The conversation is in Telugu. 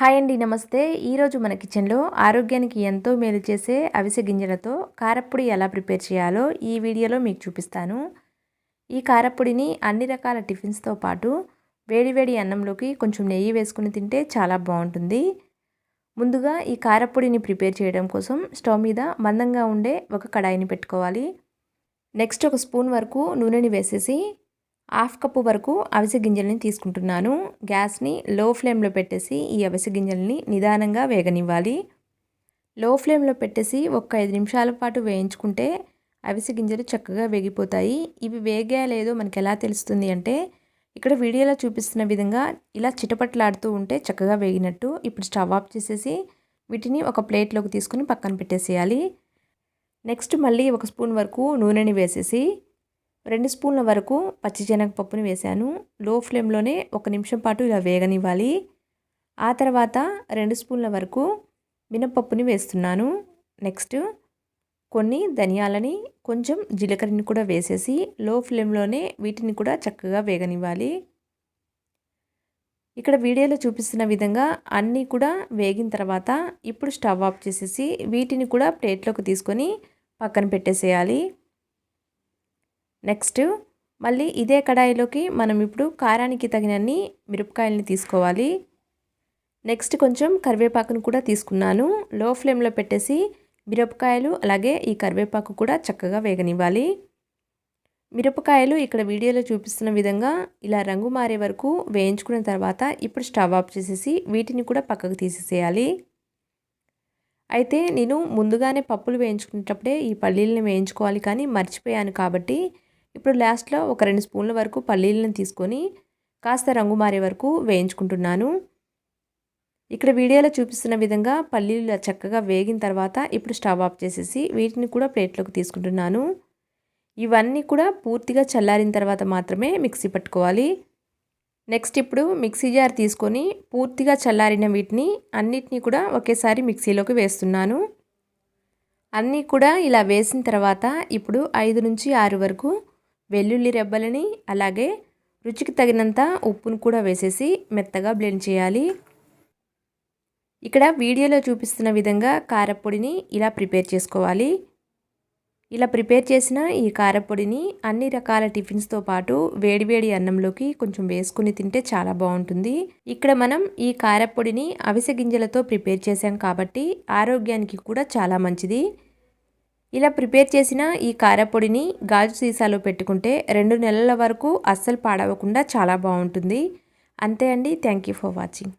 హాయ్ అండి నమస్తే. ఈరోజు మన కిచెన్లో ఆరోగ్యానికి ఎంతో మేలు చేసే అవిసె గింజలతో కారప్పొడి ఎలా ప్రిపేర్ చేయాలో ఈ వీడియోలో మీకు చూపిస్తాను. ఈ కారప్పొడిని అన్ని రకాల టిఫిన్స్తో పాటు వేడివేడి అన్నంలోకి కొంచెం నెయ్యి వేసుకుని తింటే చాలా బాగుంటుంది. ముందుగా ఈ కారప్పొడిని ప్రిపేర్ చేయడం కోసం స్టవ్ మీద మందంగా ఉండే ఒక కడాయిని పెట్టుకోవాలి. నెక్స్ట్ ఒక స్పూన్ వరకు నూనెని వేసేసి హాఫ్ కప్పు వరకు అవిసె గింజల్ని తీసుకుంటున్నాను. గ్యాస్ని లో ఫ్లేమ్లో పెట్టేసి ఈ అవిసె గింజల్ని నిదానంగా వేగనివ్వాలి. లో ఫ్లేమ్లో పెట్టేసి ఒక ఐదు నిమిషాల పాటు వేయించుకుంటే అవిసె గింజలు చక్కగా వేగిపోతాయి. ఇవి వేగా లేదో మనకి ఎలా తెలుస్తుంది అంటే ఇక్కడ వీడియోలో చూపిస్తున్న విధంగా ఇలా చిటపట్లాడుతూ ఉంటే చక్కగా వేగినట్టు. ఇప్పుడు స్టవ్ ఆఫ్ చేసేసి వీటిని ఒక ప్లేట్లోకి తీసుకుని పక్కన పెట్టేసేయాలి. నెక్స్ట్ మళ్ళీ ఒక స్పూన్ వరకు నూనెని వేసేసి రెండు స్పూన్ల వరకు పచ్చిశనగపప్పుని వేశాను. లో ఫ్లేమ్లోనే ఒక నిమిషం పాటు ఇలా వేగనివ్వాలి. ఆ తర్వాత రెండు స్పూన్ల వరకు మినపప్పుని వేస్తున్నాను. నెక్స్ట్ కొన్ని ధనియాలని కొంచెం జీలకర్రని కూడా వేసేసి లో ఫ్లేమ్లోనే వీటిని కూడా చక్కగా వేగనివ్వాలి. ఇక్కడ వీడియోలో చూపిస్తున్న విధంగా అన్నీ కూడా వేగిన తర్వాత ఇప్పుడు స్టవ్ ఆఫ్ చేసేసి వీటిని కూడా ప్లేట్లోకి తీసుకొని పక్కన పెట్టేసేయాలి. నెక్స్ట్ మళ్ళీ ఇదే కడాయిలోకి మనం ఇప్పుడు కారానికి తగినన్ని మిరపకాయలని తీసుకోవాలి. నెక్స్ట్ కొంచెం కరివేపాకును కూడా తీసుకున్నాను. లో ఫ్లేమ్లో పెట్టేసి మిరపకాయలు అలాగే ఈ కరివేపాకు కూడా చక్కగా వేగనివ్వాలి. మిరపకాయలు ఇక్కడ వీడియోలో చూపిస్తున్న విధంగా ఇలా రంగు మారే వరకు వేయించుకున్న తర్వాత ఇప్పుడు స్టవ్ ఆఫ్ చేసేసి వీటిని కూడా పక్కకు తీసేసేయాలి. అయితే నేను ముందుగానే పప్పులు వేయించుకునేటప్పుడే ఈ పల్లీలను వేయించుకోవాలి కానీ మర్చిపోయాను కాబట్టి ఇప్పుడు లాస్ట్లో ఒక రెండు స్పూన్ల వరకు పల్లీలను తీసుకొని కాస్త రంగు మారే వరకు వేయించుకుంటున్నాను. ఇక్కడ వీడియోలో చూపిస్తున్న విధంగా పల్లీలు చక్కగా వేగిన తర్వాత ఇప్పుడు స్టవ్ ఆఫ్ చేసేసి వీటిని కూడా ప్లేట్లోకి తీసుకుంటున్నాను. ఇవన్నీ కూడా పూర్తిగా చల్లారిన తర్వాత మాత్రమే మిక్సీ పట్టుకోవాలి. నెక్స్ట్ ఇప్పుడు మిక్సీ జార్ తీసుకొని పూర్తిగా చల్లారిన వీటిని అన్నిటినీ కూడా ఒకేసారి మిక్సీలోకి వేస్తున్నాను. అన్నీ కూడా ఇలా వేసిన తర్వాత ఇప్పుడు ఐదు నుంచి ఆరు వరకు వెల్లుల్లి రెబ్బలని అలాగే రుచికి తగినంత ఉప్పును కూడా వేసేసి మెత్తగా బ్లెండ్ చేయాలి. ఇక్కడ వీడియోలో చూపిస్తున్న విధంగా కారపొడిని ఇలా ప్రిపేర్ చేసుకోవాలి. ఇలా ప్రిపేర్ చేసిన ఈ కారపొడిని అన్ని రకాల టిఫిన్స్తో పాటు వేడివేడి అన్నంలోకి కొంచెం వేసుకుని తింటే చాలా బాగుంటుంది. ఇక్కడ మనం ఈ కారపొడిని అవిసె గింజలతో ప్రిపేర్ చేసాం కాబట్టి ఆరోగ్యానికి కూడా చాలా మంచిది. ఇలా ప్రిపేర్ చేసిన ఈ కారపొడిని గాజు సీసాలో పెట్టుకుంటే రెండు నెలల వరకు అస్సలు పాడవకుండా చాలా బాగుంటుంది. అంతే అండి. Thank you for watching